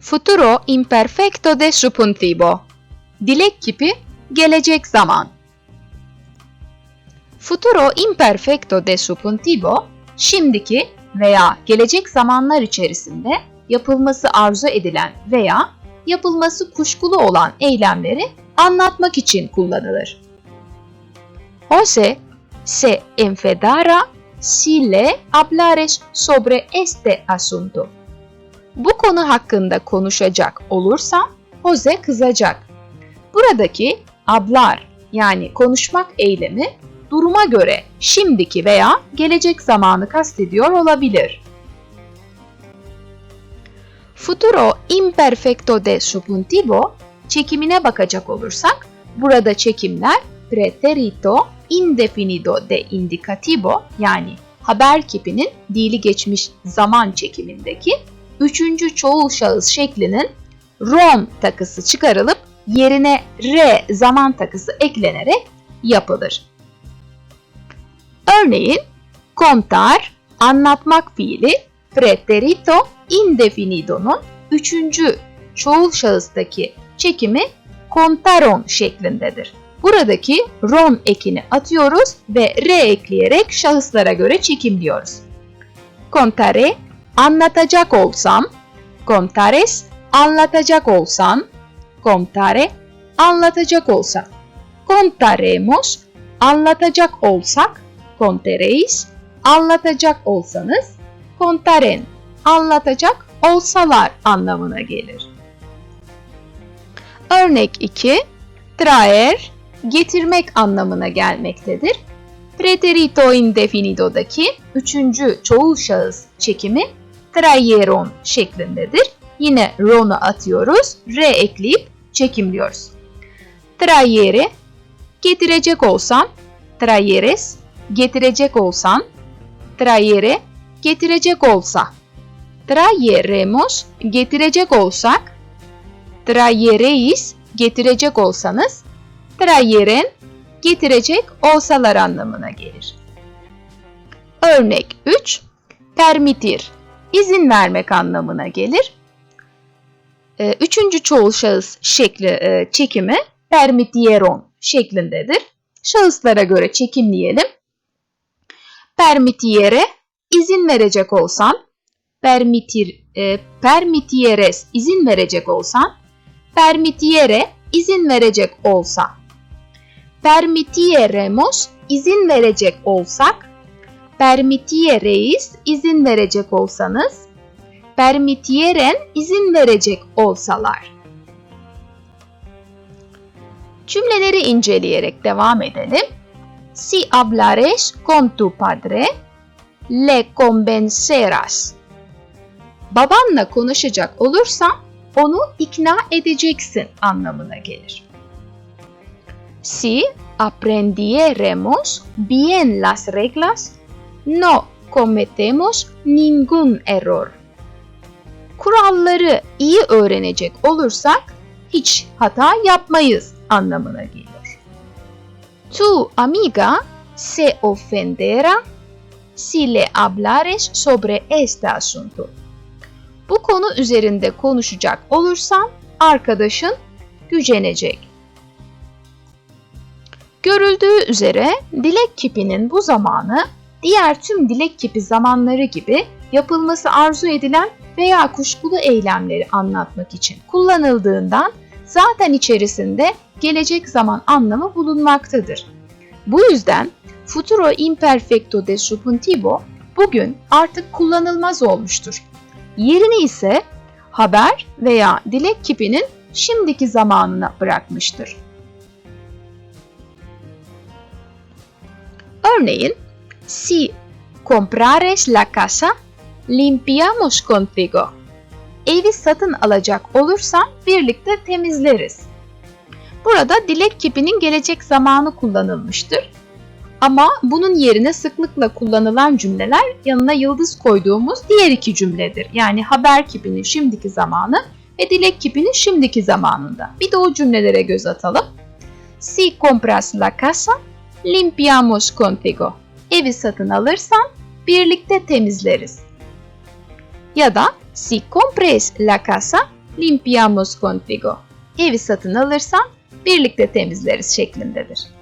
Futuro imperfecto de subjuntivo. Dilek kipi gelecek zaman. Futuro imperfecto de subjuntivo, şimdiki veya gelecek zamanlar içerisinde yapılması arzu edilen veya yapılması kuşkulu olan eylemleri anlatmak için kullanılır. Jose se enfadara si le hablares sobre este asunto. Bu konu hakkında konuşacak olursam Jose kızacak. Buradaki hablar yani konuşmak eylemi duruma göre şimdiki veya gelecek zamanı kastediyor olabilir. Futuro imperfecto de subjuntivo çekimine bakacak olursak burada çekimler preterito indefinido de indicativo yani haber kipinin dili geçmiş zaman çekimindeki üçüncü çoğul şahıs şeklinin ron takısı çıkarılıp yerine re zaman takısı eklenerek yapılır. Örneğin contar, anlatmak fiili preterito indefinido'nun üçüncü çoğul şahıstaki çekimi contaron şeklindedir. Buradaki ron ekini atıyoruz ve re ekleyerek şahıslara göre çekimliyoruz. Contare, anlatacak olsam, contares, anlatacak olsan, contare, anlatacak olsa. Contaremos, anlatacak olsak, contareis, anlatacak olsanız, contaren, anlatacak olsalar anlamına gelir. Örnek 2, traer, getirmek anlamına gelmektedir. Preterito indefinido'daki üçüncü çoğul şahıs çekimi trajeron şeklindedir. Yine ron'u atıyoruz, re ekleyip çekimliyoruz. Trajere, getirecek olsam, trajeres, getirecek olsan, trajere, getirecek olsa. Trajeremos, getirecek olsak, trajereis, getirecek olsanız, trajeren, getirecek olsalar anlamına gelir. Örnek 3. Permitir, izin vermek anlamına gelir. Ee, Üçüncü çoğul şahıs şekli e, çekimi permitieron şeklindedir. Şahıslara göre çekimleyelim. Permitiere izin verecek olsan, permitir, e, permitieres izin verecek olsan, permitiere izin verecek olsa. Permitieremos izin verecek olsak, permitiereis izin verecek olsanız, permitieren izin verecek olsalar. Cümleleri inceleyerek devam edelim. Si hablares con tu padre, le convencerás. Babanla konuşacak olursan onu ikna edeceksin anlamına gelir. Si aprendiéremos bien las reglas, no cometemos ningún error. Kuralları iyi öğrenecek olursak hiç hata yapmayız anlamına gelir. Tu amiga se ofenderá si le hablares sobre este asunto. Bu konu üzerinde konuşacak olursan arkadaşın gücenecek. Görüldüğü üzere dilek kipinin bu zamanı diğer tüm dilek kipi zamanları gibi yapılması arzu edilen veya kuşkulu eylemleri anlatmak için kullanıldığından zaten içerisinde gelecek zaman anlamı bulunmaktadır. Bu yüzden futuro imperfecto de subjuntivo bugün artık kullanılmaz olmuştur. Yerini ise haber veya dilek kipinin şimdiki zamanına bırakmıştır. Örneğin, si comprares la casa, limpiamos contigo. Evi satın alacak olursan birlikte temizleriz. Burada dilek kipinin gelecek zamanı kullanılmıştır. Ama bunun yerine sıklıkla kullanılan cümleler yanına yıldız koyduğumuz diğer iki cümledir. Yani haber kipinin şimdiki zamanı ve dilek kipinin şimdiki zamanında. Bir de o cümlelere göz atalım. Si compras la casa, limpiamos contigo. Evi satın alırsan birlikte temizleriz. Ya da si compres la casa, limpiamos contigo. Evi satın alırsan birlikte temizleriz şeklindedir.